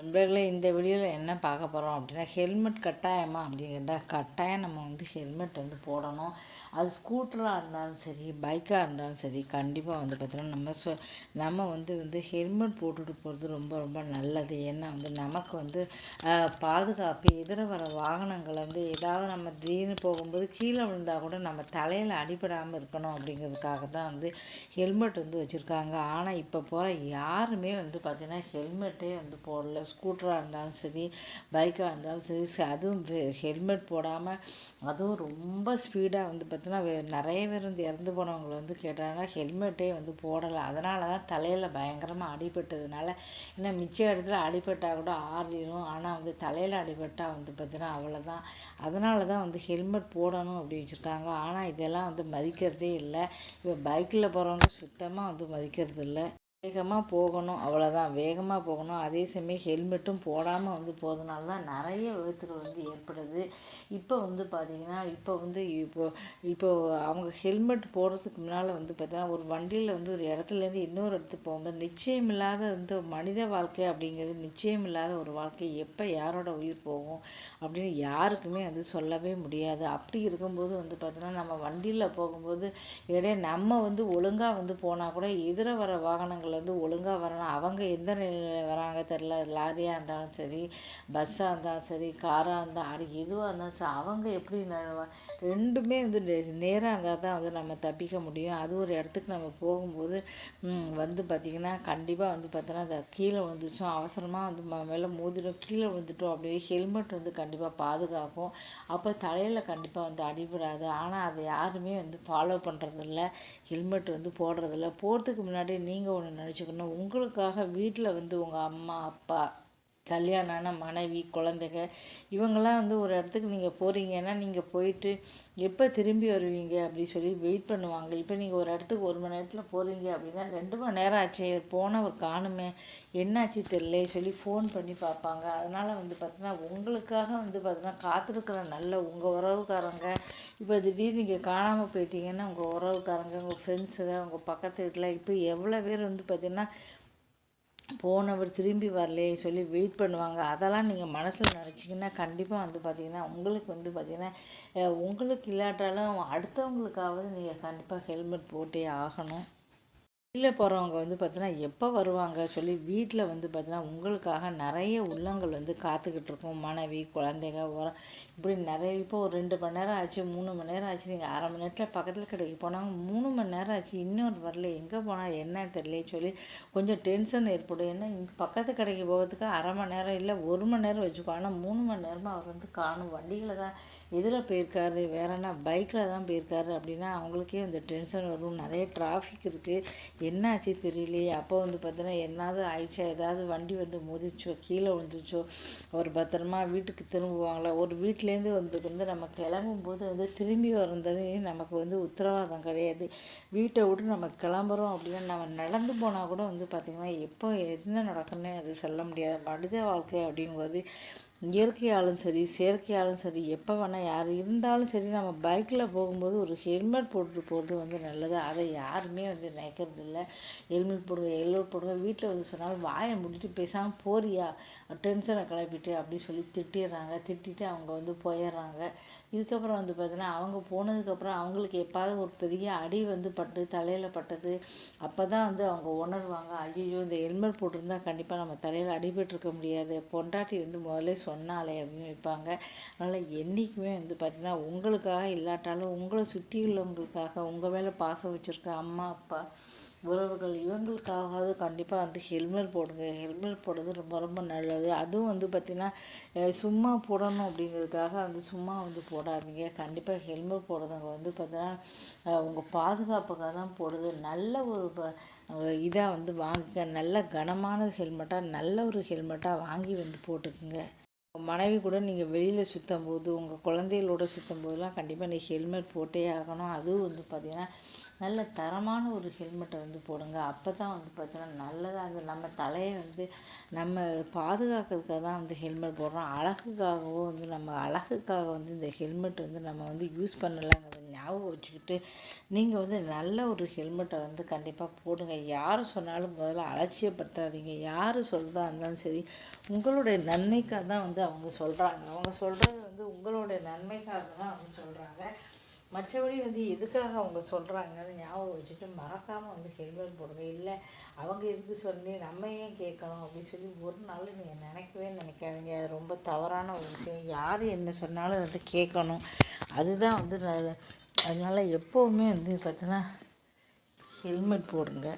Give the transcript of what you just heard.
நண்பர்களே இந்த வீடியோவில் என்ன பார்க்க போகிறோம் அப்படின்னா ஹெல்மெட் கட்டாயமா அப்படிங்கிற கட்டாயம் நம்ம வந்து ஹெல்மெட் வந்து போடணும். அது ஸ்கூட்டராக இருந்தாலும் சரி பைக்காக இருந்தாலும் சரி கண்டிப்பாக வந்து பார்த்தோன்னா நம்ம சொ நம்ம வந்து வந்து ஹெல்மெட் போட்டுட்டு போகிறது ரொம்ப ரொம்ப நல்லது. ஏன்னா வந்து நமக்கு வந்து பாதுகாப்பு எதிர வர வாகனங்கள் வந்து ஏதாவது நம்ம திடீர்னு போகும்போது கீழே விழுந்தால் கூட நம்ம தலையில் அடிபடாமல் இருக்கணும் அப்படிங்கிறதுக்காக தான் வந்து ஹெல்மெட் வந்து வச்சுருக்காங்க. ஆனால் இப்போ போகிற யாருமே வந்து பார்த்திங்கன்னா ஹெல்மெட்டே வந்து போடல. ஸ்கூட்டராக இருந்தாலும் சரி பைக்காக இருந்தாலும் சரி அதுவும் ஹெல்மெட் போடாமல் அதுவும் ரொம்ப ஸ்பீடாக வந்து பார்த்தீங்கன்னா நிறைய பேர் வந்து இறந்து போனவங்களை வந்து கேட்டாங்கன்னா ஹெல்மெட்டே வந்து போடலை. அதனால தான் தலையில் பயங்கரமாக அடிபட்டதுனால ஏன்னா மிச்ச இடத்துல அடிபட்டால் கூட ஆறிடும் ஆனால் வந்து தலையில் அடிபட்டால் வந்து பார்த்தீங்கன்னா அவ்வளோதான் அதனால தான் வந்து ஹெல்மெட் போடணும் அப்படி வச்சுருக்காங்க. ஆனால் இதெல்லாம் வந்து மதிக்கிறதே இல்லை. இப்போ பைக்கில் போகிறவங்க சுத்தமாக வந்து மதிக்கிறது இல்லை வேகமாக போகணும் அவ்வளோதான் வேகமாக போகணும். அதே சமயம் ஹெல்மெட்டும் போடாமல் வந்து போகிறதுனால தான் நிறைய விபத்துகள் வந்து ஏற்படுது. இப்போ வந்து பார்த்திங்கன்னா இப்போ வந்து இப்போ இப்போ அவங்க ஹெல்மெட் போடுறதுக்கு முன்னால் வந்து பார்த்திங்கன்னா ஒரு வண்டியில் வந்து ஒரு இடத்துலேருந்து இன்னொரு இடத்துக்கு போகும்போது நிச்சயம் இல்லாத வந்து மனித வாழ்க்கை அப்படிங்கிறது நிச்சயம் இல்லாத ஒரு வாழ்க்கை. எப்போ யாரோட உயிர் போகும் அப்படின்னு யாருக்குமே அது சொல்லவே முடியாது. அப்படி இருக்கும்போது வந்து பார்த்திங்கன்னா நம்ம வண்டியில் போகும்போது இடையே நம்ம வந்து ஒழுங்காக வந்து போனால் கூட எதிர வர வாகனங்கள் அவங்கள வந்து ஒழுங்காக வரணும். அவங்க எந்த நிலையில் வராங்க தெரில லாரியாக இருந்தாலும் சரி பஸ்ஸாக இருந்தாலும் சரி காராக இருந்தால் அப்படி எதுவாக இருந்தாலும் சரி அவங்க எப்படி ரெண்டுமே வந்து நேராக இருந்தால் தான் வந்து நம்ம தப்பிக்க முடியும். அது ஒரு இடத்துக்கு நம்ம போகும்போது வந்து பார்த்திங்கன்னா கண்டிப்பாக வந்து பார்த்தோன்னா அந்த கீழே விழுந்துச்சோம் அவசரமாக வந்து மேலே மோதிடும் கீழே விழுந்துட்டோம் அப்படியே ஹெல்மெட் வந்து கண்டிப்பாக பாதுகாக்கும். அப்போ தலையில் கண்டிப்பாக வந்து அடிபடாது. ஆனால் அதை யாருமே வந்து ஃபாலோ பண்ணுறதில்ல ஹெல்மெட் வந்து போடுறதில்ல. போகிறதுக்கு முன்னாடி நீங்கள் ஒன்று நினச்சிக்கணும் உங்களுக்காக வீட்டில் வந்து உங்கள் அம்மா அப்பா கல்யாணம் மனைவி குழந்தைங்க இவங்கெல்லாம் வந்து ஒரு இடத்துக்கு நீங்கள் போகிறீங்கன்னா நீங்கள் போயிட்டு எப்போ திரும்பி வருவீங்க அப்படி சொல்லி வெயிட் பண்ணுவாங்க. இப்போ நீங்கள் ஒரு இடத்துக்கு ஒரு மணி நேரத்தில் போகிறீங்க அப்படின்னா ரெண்டு மணி நேரம் ஆச்சு. ஒரு காணுமே. என்னாச்சு தெரியல சொல்லி ஃபோன் பண்ணி பார்ப்பாங்க. அதனால் வந்து பார்த்தீங்கன்னா உங்களுக்காக வந்து பார்த்தீங்கன்னா காத்திருக்கிற நல்ல உங்கள் உறவுக்காரங்க இப்போ திடீர்னு நீங்கள் காணாமல் போயிட்டீங்கன்னா உங்கள் உறவுக்காரங்க உங்கள் ஃப்ரெண்ட்ஸுங்க உங்கள் பக்கத்து வீட்டில் இப்போ எவ்வளோ பேர் வந்து பார்த்திங்கன்னா போனவர் திரும்பி வரலையே சொல்லி வெயிட் பண்ணுவாங்க. அதெல்லாம் நீங்கள் மனசில் நினச்சிங்கன்னா கண்டிப்பாக வந்து பார்த்திங்கன்னா உங்களுக்கு வந்து பார்த்திங்கன்னா உங்களுக்கு இல்லாட்டாலும் அடுத்தவங்களுக்காவது நீங்கள் கண்டிப்பாக ஹெல்மெட் போட்டே ஆகணும். வெளியில் போகிறவங்க வந்து பார்த்தீங்கன்னா எப்போ வருவாங்க சொல்லி வீட்டில் வந்து பார்த்தீங்கன்னா உங்களுக்காக நிறைய உள்ளங்கள் வந்து காத்துக்கிட்டு இருக்கும். மனைவி குழந்தைங்க உரம் இப்படி நிறைய இப்போ ஒரு ரெண்டு மணி நேரம் ஆச்சு மூணு மணி நேரம் ஆச்சு நீங்கள் அரை மணி நேரத்தில் பக்கத்தில் கடைக்கு போனாங்க மூணு மணி நேரம் ஆச்சு இன்னொரு வரல எங்கே போனால் என்ன தெரியல சொல்லி கொஞ்சம் டென்ஷன் ஏற்படும். ஏன்னா இங்கே பக்கத்து கடைக்கு போகிறதுக்கு அரை மணி நேரம் இல்லை ஒரு மணி நேரம் வச்சுக்கோ. ஆனால் மூணு மணி நேரமாக அவர் வந்து காணும். வண்டியில் தான் எதில் போயிருக்காரு வேற என்ன பைக்கில் தான் போயிருக்காரு அப்படின்னா அவங்களுக்கே வந்து டென்ஷன் வரும். நிறைய டிராஃபிக் இருக்குது என்னாச்சு தெரியலையே. அப்போ வந்து பார்த்தீங்கன்னா என்னாவது ஆயிடுச்சா? ஏதாவது வண்டி வந்து மோதிச்சோ கீழே விழுந்துச்சோ ஒரு பத்திரமா வீட்டுக்கு திரும்புவாங்களா? ஒரு வீட்டிலேருந்து வந்து வந்து நம்ம கிளம்பும்போது வந்து திரும்பி வந்தது நமக்கு வந்து உத்தரவாதம் கிடையாது. வீட்டை விட்டு நம்ம கிளம்புறோம் அப்படின்னா நம்ம நடந்து போனால் கூட வந்து பார்த்திங்கன்னா எப்போ என்ன நடக்குன்னு அது சொல்ல முடியாது. மனித வாழ்க்கை அப்படிங்கும்போது இயற்கையாலும் சரி செயற்கையாலும் சரி எப்போ வேணால் யார் இருந்தாலும் சரி நம்ம பைக்கில் போகும்போது ஒரு ஹெல்மெட் போட்டுட்டு போகிறது வந்து நல்லது. அதை யாருமே வந்து நினைக்கிறது இல்லை. ஹெல்மெட் போடுங்க ஹெல்மெட் போடுங்க வீட்டில் வந்து சொன்னாலும் வாயை முடிட்டு பேசாமல் போறியா? டென்ஷனை கிளப்பிட்டு அப்படின்னு சொல்லி திட்டிடுறாங்க. திட்டிட்டு அவங்க வந்து போயிடுறாங்க. இதுக்கப்புறம் வந்து பார்த்தீங்கன்னா அவங்க போனதுக்கப்புறம் அவங்களுக்கு எப்பாவது ஒரு பெரிய அடி வந்து பட்டு தலையில் பட்டது அப்போ தான் வந்து அவங்க உணர்வாங்க. ஐயோ இந்த ஹெல்மெட் போட்டிருந்தா கண்டிப்பாக நம்ம தலையில் அடிபட்டிருக்க முடியாது. பொண்டாட்டி வந்து முதல்ல சொன்னாலே அப்படின்னு வைப்பாங்க. அதனால் என்றைக்குமே வந்து பார்த்திங்கன்னா உங்களுக்காக இல்லாட்டாலும் உங்களை சுற்றி உள்ளவங்களுக்காக உங்கள் மேலே பாசம் வச்சுருக்க அம்மா அப்பா உறவுகள் இவங்களுக்காகவாவது கண்டிப்பாக வந்து ஹெல்மெட் போடுங்க. ஹெல்மெட் போடுறது ரொம்ப ரொம்ப நல்லது. அதுவும் வந்து பார்த்திங்கன்னா சும்மா போடணும் அப்படிங்கிறதுக்காக வந்து சும்மா வந்து போடாதீங்க. கண்டிப்பாக ஹெல்மெட் போடுறவங்க வந்து பார்த்திங்கன்னா உங்கள் பாதுகாப்புக்காக தான் போடுது. நல்ல ஒரு இதாக வந்து வாங்குங்க. நல்ல கனமான ஹெல்மெட்டாக நல்ல ஒரு ஹெல்மெட்டாக வாங்கி வந்து போட்டுக்குங்க. மனைவி கூட நீங்கள் வெளியில் சுற்றும் போது உங்கள் குழந்தைகளோட சுற்றும் போதெல்லாம் கண்டிப்பாக நீ ஹெல்மெட் போட்டே ஆகணும். அதுவும் வந்து பார்த்திங்கன்னா நல்ல தரமான ஒரு ஹெல்மெட்டை வந்து போடுங்க. அப்போ தான் வந்து பார்த்தீங்கன்னா நல்லதாக அந்த நம்ம தலையை வந்து நம்ம பாதுகாக்கிறதுக்காக தான் வந்து ஹெல்மெட் போடுறோம். அழகுக்காகவோ வந்து நம்ம அழகுக்காக வந்து இந்த ஹெல்மெட் வந்து நம்ம வந்து யூஸ் பண்ணலாங்கிறத ஞாபகம் வச்சுக்கிட்டு நீங்கள் வந்து நல்ல ஒரு ஹெல்மெட்டை வந்து கண்டிப்பாக போடுங்க. யார் சொன்னாலும் முதல்ல அலட்சியப்படுத்தாதீங்க. யார் சொல்கிறதா இருந்தாலும் சரி உங்களுடைய நன்மைக்காக தான் வந்து அவங்க சொல்கிறாங்க அவங்க சொல்கிறது வந்து உங்களுடைய நன்மைக்காக தான் அவங்க சொல்கிறாங்க மற்றபடி வந்து எதுக்காக அவங்க சொல்கிறாங்கன்னு ஞாபகம் வச்சுட்டு மறக்காமல் வந்து ஹெல்மெட் போடுங்க. இல்லை அவங்க எதுக்கு சொல்லி நம்ம ஏன் கேட்கணும் அப்படின்னு சொல்லி ஒரு நாள் நீங்கள் நினைக்கவே நினைக்காதீங்க. அது ரொம்ப தவறான ஒரு விஷயம். யார் என்ன சொன்னாலும் வந்து கேட்கணும். அதுதான் வந்து அதனால் எப்போவுமே வந்து பார்த்தீங்கன்னா ஹெல்மெட் போடுங்க.